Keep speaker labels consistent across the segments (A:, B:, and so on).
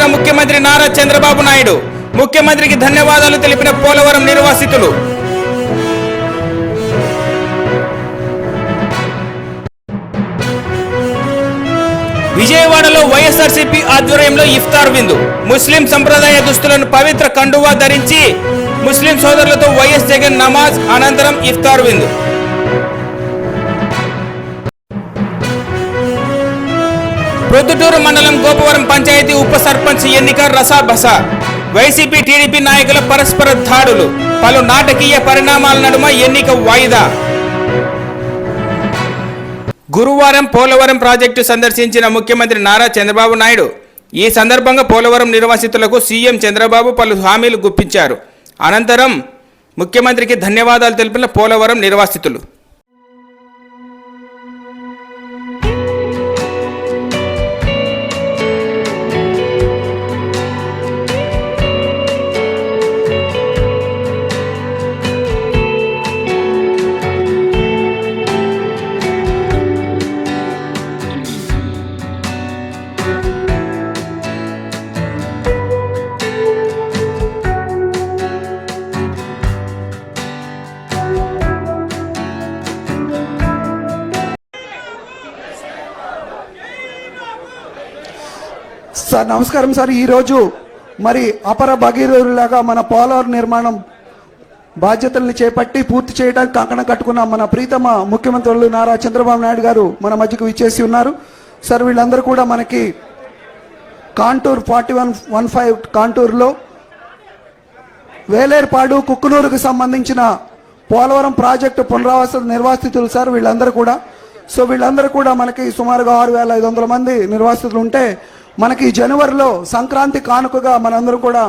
A: స్పందించిన ముఖ్యమంత్రి నారా చంద్రబాబు నాయుడు. ముఖ్యమంత్రికి ధన్యవాదాలు తెలిపిన పోలవరం నిర్వాసితులు. విజయవాడలో వైఎస్ఆర్సీపీ ఆధ్వర్యంలో ఇఫ్తార్ విందు. ముస్లిం సంప్రదాయ దుస్తులను పవిత్ర కండువా ధరించి ముస్లిం సోదరులతో వైఎస్ జగన్ నమాజ్ అనంతరం ఇఫ్తార్ విందు. ప్రొద్దుటూరు మండలం గోపవరం పంచాయతీ ఉప సర్పంచ్ ఎన్నిక రసాబస వైసీపీ టీడీపీ నాయకుల పరస్పర దాడులు. పలు నాటకీయ పరిణామాల నడుమ ఎన్నిక వాయిదా. గురువారం పోలవరం ప్రాజెక్టు సందర్శించిన ముఖ్యమంత్రి నారా చంద్రబాబు నాయుడు. ఈ సందర్భంగా పోలవరం నిర్వాసితులకు సీఎం చంద్రబాబు పలు హామీలు గుప్పించారు. అనంతరం ముఖ్యమంత్రికి ధన్యవాదాలు తెలిపిన పోలవరం నిర్వాసితులు.
B: సార్ నమస్కారం సార్. ఈరోజు మరి అపర భగీరథులాగా మన పోలవరం నిర్మాణం బాధ్యతల్ని చేపట్టి పూర్తి చేయడానికి కంకణం కట్టుకున్న మన ప్రీతమ ముఖ్యమంత్రులు నారా చంద్రబాబు నాయుడు గారు మన మధ్యకు విచ్చేసి ఉన్నారు. సార్ వీళ్ళందరూ కూడా మనకి contour forty one one five కాంటూర్లో వేలేర్పాడు కుక్కునూరుకు సంబంధించిన పోలవరం ప్రాజెక్టు పునరావాస నిర్వాసితులు సార్ వీళ్ళందరూ కూడా. సో వీళ్ళందరూ కూడా మనకి సుమారుగా ఆరు వేల ఐదు వందల మంది నిర్వాసితులు ఉంటే మనకి జనవరిలో సంక్రాంతి కానుకగా మనందరూ కూడా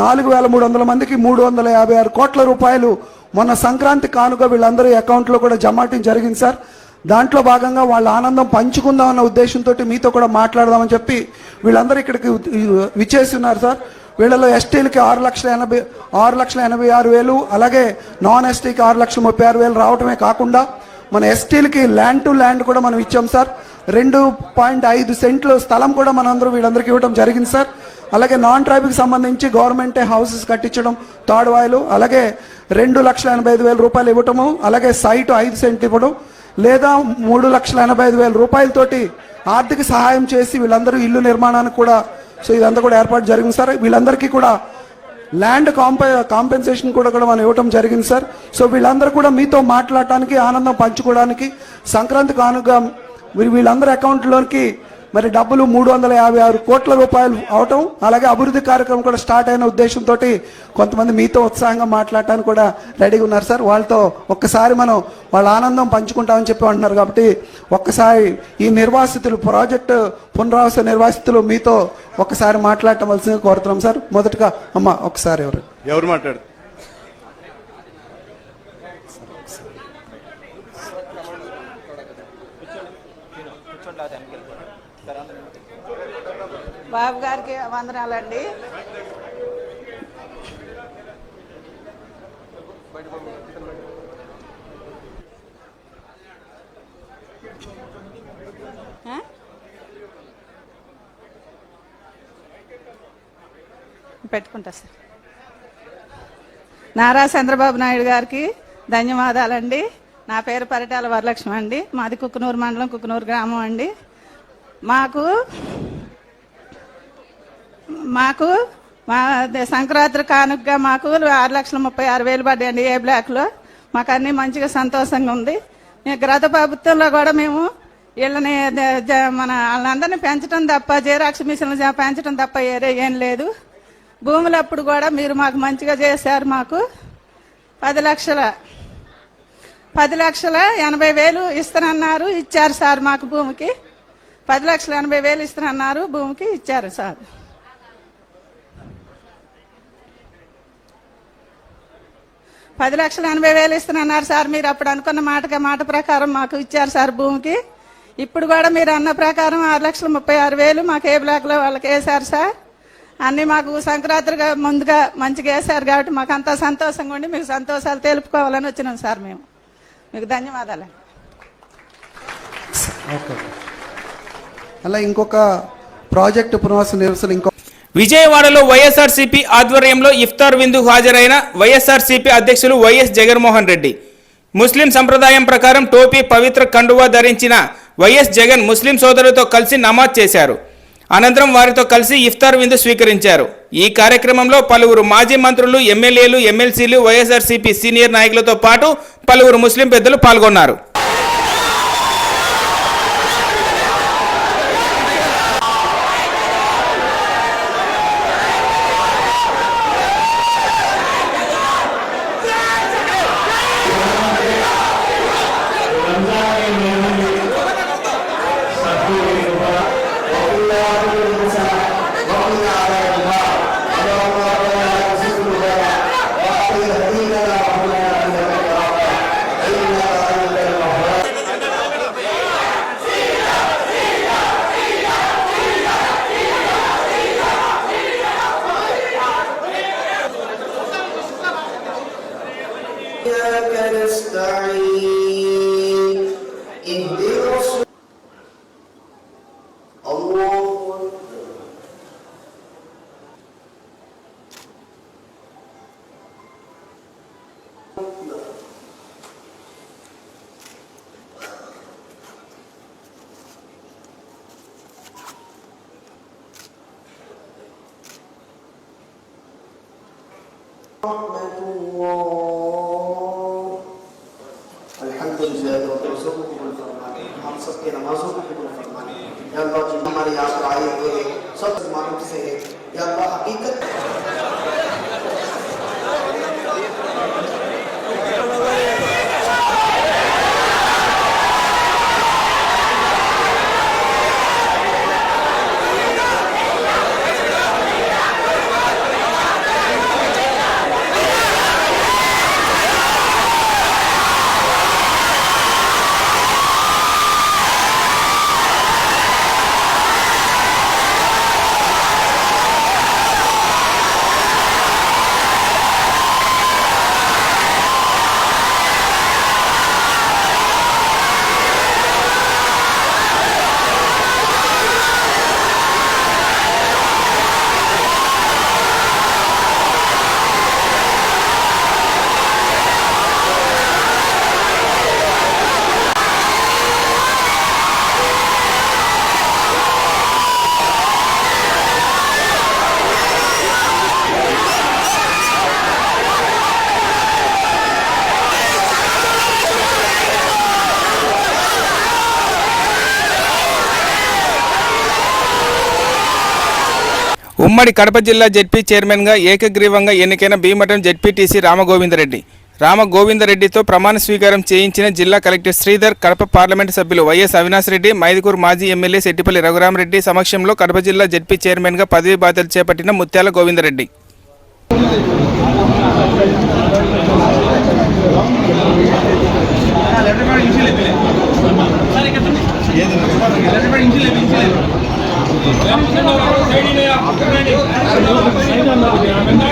B: నాలుగు వేల మూడు వందల మందికి మూడు వందల యాభై ఆరు కోట్ల రూపాయలు మొన్న సంక్రాంతి కానుక వీళ్ళందరూ అకౌంట్లో కూడా జమాటం జరిగింది సార్. దాంట్లో భాగంగా వాళ్ళ ఆనందం పంచుకుందాం అన్న ఉద్దేశంతో మీతో కూడా మాట్లాడదామని చెప్పి వీళ్ళందరూ ఇక్కడికి విచ్చేసి ఉన్నారు సార్. వీళ్ళలో ఎస్టీలకి ఆరు లక్షల ఎనభై ఆరు లక్షల ఎనభై ఆరు వేలు అలాగే నాన్ ఎస్టీకి ఆరు లక్షల ముప్పై ఆరు వేలు రావటమే కాకుండా మన ఎస్టీలకి ల్యాండ్ టు ల్యాండ్ కూడా మనం ఇచ్చాం సార్. రెండు పాయింట్ ఐదు సెంట్లు స్థలం కూడా మనందరూ వీళ్ళందరికీ ఇవ్వడం జరిగింది సార్. అలాగే నాన్ ట్రైబ్కి సంబంధించి గవర్నమెంటే హౌసెస్ కట్టించడం తాడువాయిలు అలాగే రెండు లక్షల ఎనభై ఐదు వేల రూపాయలు ఇవ్వటము అలాగే సైటు ఐదు సెంట్ ఇవ్వడం లేదా మూడు లక్షల ఎనభై ఐదు వేల రూపాయలతోటి ఆర్థిక సహాయం చేసి వీళ్ళందరూ ఇల్లు నిర్మాణానికి కూడా సో ఇదంతా కూడా ఏర్పాటు జరిగింది సార్. వీళ్ళందరికీ కూడా ల్యాండ్ కాంప కాంపెన్సేషన్ కూడా కూడా మనం ఇవ్వటం జరిగింది సార్. సో వీళ్ళందరూ కూడా మీతో మాట్లాడటానికి ఆనందం పంచుకోవడానికి సంక్రాంతి కానుగా మరి వీళ్ళందరి అకౌంట్లోకి మరి డబ్బులు మూడు వందల యాభై ఆరు కోట్ల రూపాయలు అవటం అలాగే అభివృద్ధి కార్యక్రమం కూడా స్టార్ట్ అయిన ఉద్దేశంతో కొంతమంది మీతో ఉత్సాహంగా మాట్లాడటానికి కూడా రెడీగా ఉన్నారు సార్. వాళ్ళతో ఒక్కసారి మనం వాళ్ళ ఆనందం పంచుకుంటామని చెప్పి అంటున్నారు కాబట్టి ఒక్కసారి ఈ నిర్వాసితులు ప్రాజెక్టు పునరావాస నిర్వాసితులు మీతో ఒక్కసారి మాట్లాడటవలసిందిగా కోరుతున్నాం సార్. మొదటగా అమ్మ ఒకసారి ఎవరు?
C: ఎవరు మాట్లాడు
D: బాబు గారికి వందనాలండి. పెట్టుకుంటా సార్. నారా చంద్రబాబు నాయుడు గారికి ధన్యవాదాలండి. నా పేరు పరిటాల వరలక్ష్మి అండి. మాది కుక్కునూరు మండలం కుక్కునూరు గ్రామం అండి. మాకు మాకు మా సంక్రాంతి కానుకగా మాకు ఆరు లక్షల ముప్పై ఆరు వేలు పడ్డాయండి ఏ బ్లాక్లో. మాకు అన్నీ మంచిగా సంతోషంగా ఉంది. గత ప్రభుత్వంలో కూడా మేము వీళ్ళని మన వాళ్ళందరినీ పెంచడం తప్ప జీరాక్ష మిషన్లు పెంచడం తప్ప ఏరే ఏం లేదు. భూములు అప్పుడు కూడా మీరు మాకు మంచిగా చేశారు మాకు. పది లక్షల పది లక్షల ఎనభై వేలు ఇస్తానన్నారు ఇచ్చారు సార్ మాకు భూమికి. పది లక్షల ఎనభై వేలు ఇస్తానన్నారు భూమికి ఇచ్చారు సార్. పది లక్షల ఎనభై వేలు ఇస్తున్నారు సార్. మీరు అప్పుడు అనుకున్న మాటగా మాట ప్రకారం మాకు ఇచ్చారు సార్ భూమికి. ఇప్పుడు కూడా మీరు అన్న ప్రకారం ఆరు లక్షల ముప్పై ఆరు వేలు మాకు ఏ బ్లాక్లో వాళ్ళకి వేశారు సార్. అన్నీ మాకు సంక్రాంతిగా ముందుగా మంచిగా వేశారు కాబట్టి మాకు అంతా సంతోషంగా ఉండి మీకు సంతోషాలు తెలుపుకోవాలని వచ్చినాం సార్ మేము. మీకు ధన్యవాదాలు.
B: అలా ఇంకొక ప్రాజెక్టు పునర్వాస నిరసన ఇంకో
A: విజయవాడలో వైఎస్ఆర్సీపీ ఆధ్వర్యంలో ఇఫ్తార్ విందుకు హాజరైన వైఎస్ఆర్సీపీ అధ్యక్షులు వైఎస్ జగన్మోహన్ రెడ్డి. ముస్లిం సంప్రదాయం ప్రకారం టోపీ పవిత్ర కండువా ధరించిన వైఎస్ జగన్ ముస్లిం సోదరులతో కలిసి నమాజ్ చేశారు. అనంతరం వారితో కలిసి ఇఫ్తార్ విందు స్వీకరించారు. ఈ కార్యక్రమంలో పలువురు మాజీ మంత్రులు ఎమ్మెల్యేలు ఎమ్మెల్సీలు వైఎస్ఆర్సీపీ సీనియర్ నాయకులతో పాటు పలువురు ముస్లిం పెద్దలు పాల్గొన్నారు.
C: Oh,
A: ఉమ్మడి కడప జిల్లా జెడ్పీ చైర్మన్గా ఏకగ్రీవంగా ఎన్నికైన భీమటం జెడ్పీటీసీ రామగోవిందరెడ్డి. రామగోవిందరెడ్డితో ప్రమాణ స్వీకారం చేయించిన జిల్లా కలెక్టర్ శ్రీధర్ కడప పార్లమెంటు సభ్యులు వైఎస్ అవినాష్ రెడ్డి మైదుకూరు మాజీ ఎమ్మెల్యే సెట్టిపల్లి రఘురామరెడ్డి సమక్షంలో కడప జిల్లా జెడ్పీ చైర్మన్గా పదవి బాధ్యతలు చేపట్టిన ముత్యాల గోవిందరెడ్డి.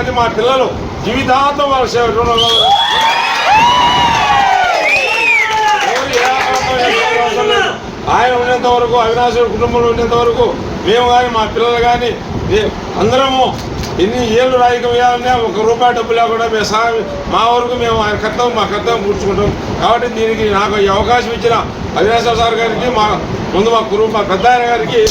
E: కానీ మా పిల్లలు జీవితాంతం వాళ్ళ సేవ. ఆయన ఉన్నంత వరకు అవినాష్ రెడ్డి కుటుంబంలో ఉన్నంత వరకు మేము కానీ మా పిల్లలు కానీ అందరము ఎన్ని ఏళ్ళు రాజకీయం వేయాలన్నా ఒక రూపాయి డబ్బు లేకుండా మేము సహాయం మా వరకు మేము ఆయన కర్తవ్యం మా కర్తవ్యం కూర్చుకుంటాం కాబట్టి దీనికి నాకు ఈ అవకాశం ఇచ్చిన అవినాశ్ సార్ గారికి మా ముందు మా మా పెద్ద గారికి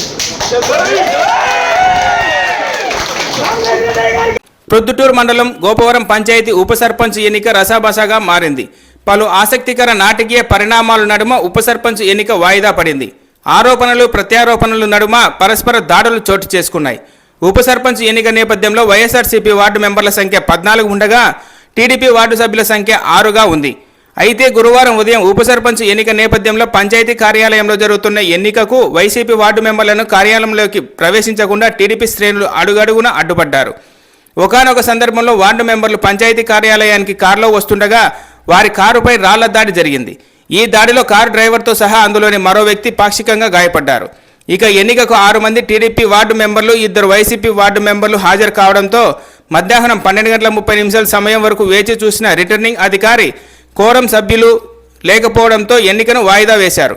A: ప్రొద్దుటూరు మండలం గోపవరం పంచాయతీ ఉప సర్పంచ్ ఎన్నిక రసాభాషగా మారింది. పలు ఆసక్తికర నాటకీయ పరిణామాల నడుమ ఉప సర్పంచ్ ఎన్నిక వాయిదా పడింది. ఆరోపణలు ప్రత్యారోపణలు నడుమ పరస్పర దాడులు చోటు చేసుకున్నాయి. ఉప సర్పంచ్ ఎన్నిక నేపథ్యంలో వైఎస్ఆర్సీపీ వార్డు మెంబర్ల సంఖ్య పద్నాలుగు ఉండగా టీడీపీ వార్డు సభ్యుల సంఖ్య ఆరుగా ఉంది. అయితే గురువారం ఉదయం ఉప సర్పంచ్ ఎన్నిక నేపథ్యంలో పంచాయతీ కార్యాలయంలో జరుగుతున్న ఎన్నికకు వైసీపీ వార్డు మెంబర్లను కార్యాలయంలోకి ప్రవేశించకుండా టీడీపీ శ్రేణులు అడుగడుగున అడ్డుపడ్డారు. ఒకానొక సందర్భంలో వార్డు మెంబర్లు పంచాయతీ కార్యాలయానికి కారులో వస్తుండగా వారి కారుపై రాళ్ళ దాడి జరిగింది. ఈ దాడిలో కారు డ్రైవర్తో సహా అందులోని మరో వ్యక్తి పాక్షికంగా గాయపడ్డారు. ఇక ఎన్నికకు ఆరు మంది టీడీపీ వార్డు మెంబర్లు ఇద్దరు వైసీపీ వార్డు మెంబర్లు హాజరు కావడంతో మధ్యాహ్నం పన్నెండు గంటల ముప్పై నిమిషాల సమయం వరకు వేచి చూసిన రిటర్నింగ్ అధికారి కోరం సభ్యులు లేకపోవడంతో ఎన్నికను వాయిదా వేశారు.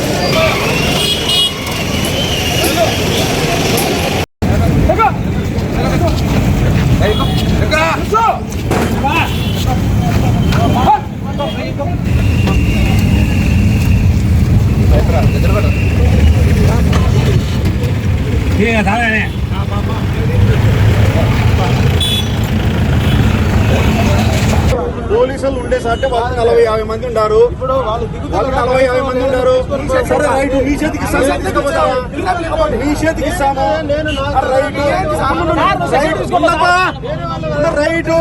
F: నిద్రపడ పోలీసులు ఉండేసరికి వాళ్ళు నలభై యాభై మంది ఉన్నారు ఇప్పుడు వాళ్ళు నలభై యాభై మంది ఉన్నారు సరే రైట్ మీ చేతికి మీ చేతికి ఇస్తాము రైట్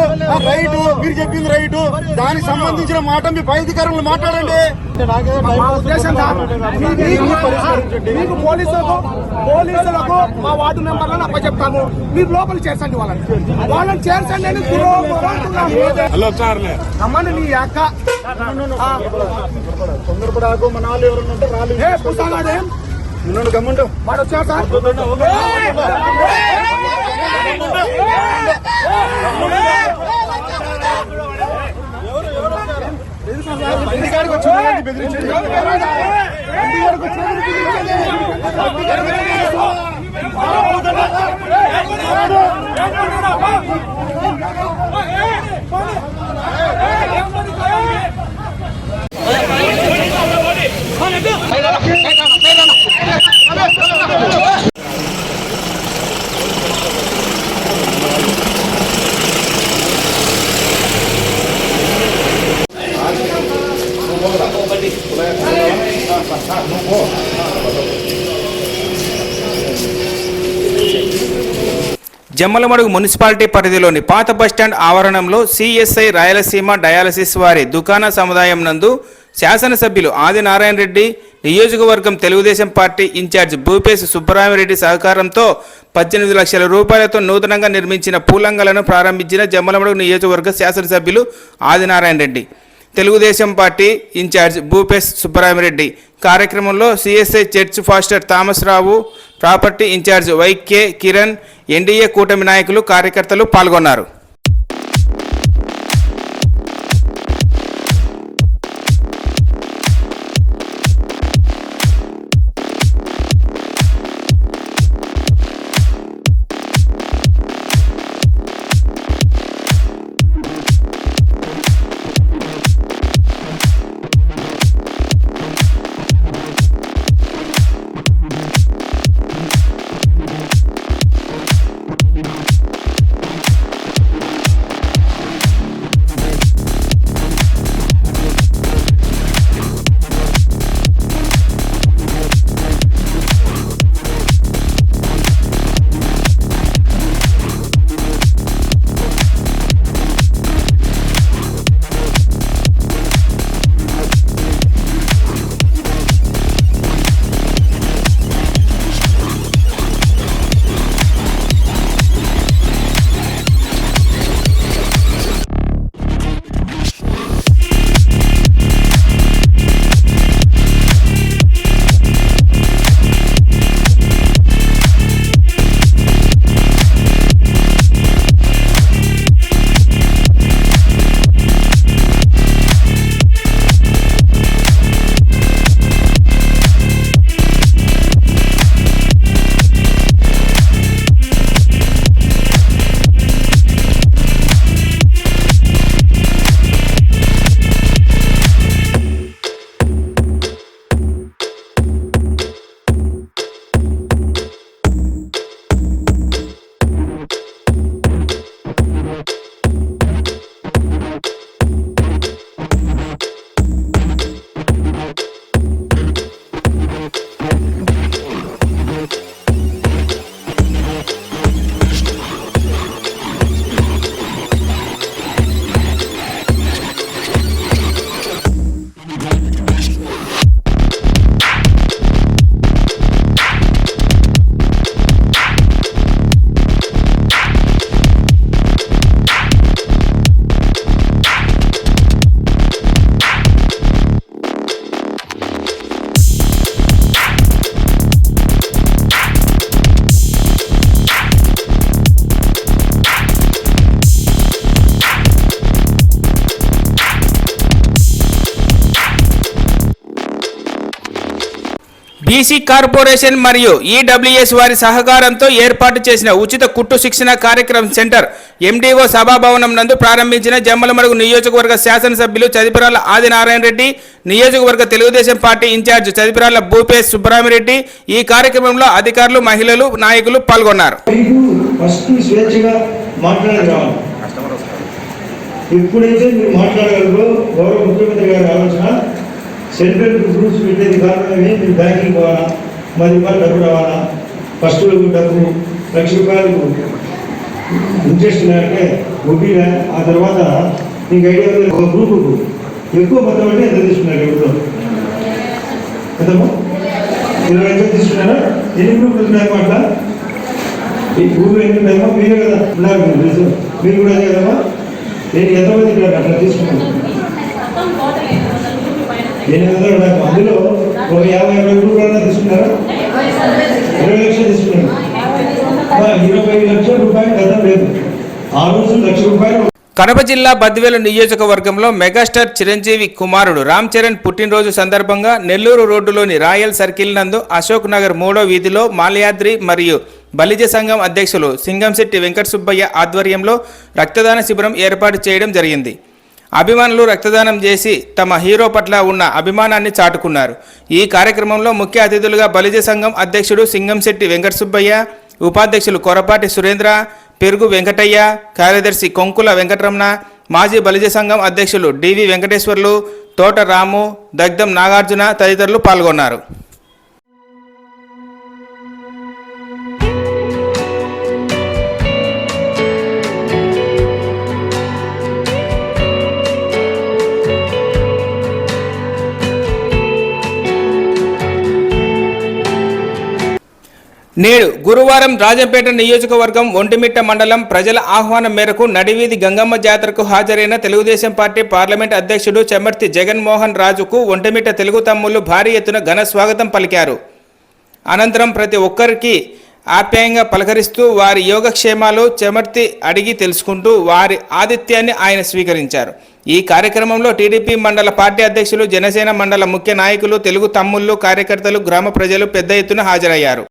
F: రైట్ మీరు చెప్పింది రైట్ దానికి సంబంధించిన మాట మీ పై అధికారులు మాట్లాడండి.
G: మీకు పోలీసులకు పోలీసులకు మా వార్డు మెంబర్లను అప్పచెప్తాము మీరు లోపల చేర్చండి వాళ్ళని వాళ్ళని చేర్చండి అని రమ్మని నీ అక్క
F: తొందరపడాకు మన వాళ్ళు ఎవరైనా ఉంటే రాళ్ళు
G: ఏ పుస్తకాదేం
F: ఉన్నాడు గమ్ముండు
G: వాడు వచ్చాడు సార్
F: ఇంటికాడికి Não, não, não.
A: Jammalamadugu municipality పరిధిలోని పాత బస్టాండ్ ఆవరణంలో సిఎస్ఐ రాయలసీమ డయాలసిస్ వారి దుకాణ సముదాయం నందు శాసనసభ్యులు ఆదినారాయణ రెడ్డి నియోజకవర్గం తెలుగుదేశం పార్టీ ఇన్ఛార్జ్ భూపేశ్ సుబ్బరామిరెడ్డి సహకారంతో పద్దెనిమిది లక్షల రూపాయలతో నూతనంగా నిర్మించిన పూలంగలను ప్రారంభించిన జమ్మలమడుగు నియోజకవర్గ శాసనసభ్యులు Adinarayana Reddy. Telugu Desam party incharge Bhupesh Subbaramireddy. కార్యక్రమంలో CSI church pastor Thomas Rao property incharge YK Kiran NDA కూటమి నాయకులు కార్యకర్తలు పాల్గొన్నారు. బీసీ కార్పొరేషన్ మరియు ఈడబ్ల్యూఎస్ వారి సహకారంతో ఏర్పాటు చేసిన ఉచిత కుట్టు శిక్షణ కార్యక్రమం సెంటర్ ఎండిఓ సభాభవనం నందు ప్రారంభించిన జమ్మలమడుగు నియోజకవర్గ శాసనసభ్యులు చదిపిరాల ఆదినారాయణ రెడ్డి నియోజకవర్గ తెలుగుదేశం పార్టీ ఇన్ఛార్జ్ చదిపిరాల భూపేష్ సుబ్బరామిరెడ్డి ఈ కార్యక్రమంలో అధికారులు మహిళలు నాయకులు పాల్గొన్నారు.
H: ఎప్పుడైతే మీరు మాట్లాడగలరో గౌరవ ముఖ్యమంత్రి గారి ఆలోచన సెంట్రల్ గ్రూప్స్ పెట్టేది కారణమే మీరు బ్యాంకింగ్ పోవాలా? మరి రూపాయలు డబ్బు రావాలా? ఫస్ట్ డబ్బు లక్ష రూపాయలు ఇంట్రెస్ట్ అంటే వడ్డీలా? ఆ తర్వాత మీకు ఐడియా ఉంది ఒక గ్రూపుకు ఎక్కువ మొత్తం అంటే ఎంత తీసుకున్నారు ఎవరితో ఎంతమ్మా ఇరవై లక్షలు తీసుకున్నారా? ఎన్ని గ్రూపులు ఉన్నాయో అట్లా ఈ గ్రూప్ ఎన్ని ఉన్నాయమ్మా? మీరే కదా ఉన్నారు మీరు మీరు కూడా అదే కదమ్మా? నేను ఎంతమంది అట్లా తీసుకున్నాను ఎనిమిది నాకు అందులో ఒక యాభై అరవై రూపాయలు తీసుకున్నారా? ఇరవై లక్షలు తీసుకున్నాను ఇరవై లక్షల రూపాయలు గతం లేదు. ఆ రోజు లక్ష రూపాయలు
A: కడప జిల్లా బద్వేలు నియోజకవర్గంలో మెగాస్టార్ చిరంజీవి కుమారుడు రామ్ చరణ్ పుట్టినరోజు సందర్భంగా నెల్లూరు రోడ్డులోని రాయల్ సర్కిల్ నందు అశోక్ నగర్ మూడో వీధిలో మాలయాద్రి మరియు బలిజ సంఘం అధ్యక్షులు సింగంశెట్టి వెంకట సుబ్బయ్య ఆధ్వర్యంలో రక్తదాన శిబిరం ఏర్పాటు చేయడం జరిగింది. అభిమానులు రక్తదానం చేసి తమ హీరో పట్ల ఉన్న అభిమానాన్ని చాటుకున్నారు. ఈ కార్యక్రమంలో ముఖ్య అతిథులుగా బలిజ సంఘం అధ్యక్షుడు సింగంశెట్టి వెంకట సుబ్బయ్య ఉపాధ్యక్షులు కొరపాటి సురేంద్ర పెరుగు వెంకటయ్య కార్యదర్శి కొంకుల వెంకటరమణ మాజీ బలిజ సంఘం అధ్యక్షులు డివి వెంకటేశ్వర్లు తోట రాము దగ్ధం నాగార్జున తదితరులు పాల్గొన్నారు. నేడు గురువారం రాజంపేట నియోజకవర్గం ఒంటిమిట్ట మండలం ప్రజల ఆహ్వానం మేరకు నడివీధి గంగమ్మ జాతరకు హాజరైన తెలుగుదేశం పార్టీ పార్లమెంట్ అధ్యక్షుడు చెమర్తి జగన్మోహన్ రాజుకు ఒంటిమిట్ట తెలుగు తమ్ముళ్ళు భారీ ఎత్తున ఘన స్వాగతం పలికారు. అనంతరం ప్రతి ఒక్కరికి ఆప్యాయంగా పలకరిస్తూ వారి యోగక్షేమాలు చెమర్తి అడిగి తెలుసుకుంటూ వారి ఆతిథ్యాన్ని ఆయన స్వీకరించారు. ఈ కార్యక్రమంలో టీడీపీ మండల పార్టీ అధ్యక్షులు జనసేన మండల ముఖ్య నాయకులు తెలుగు తమ్ముళ్ళు కార్యకర్తలు గ్రామ ప్రజలు పెద్ద ఎత్తున హాజరయ్యారు.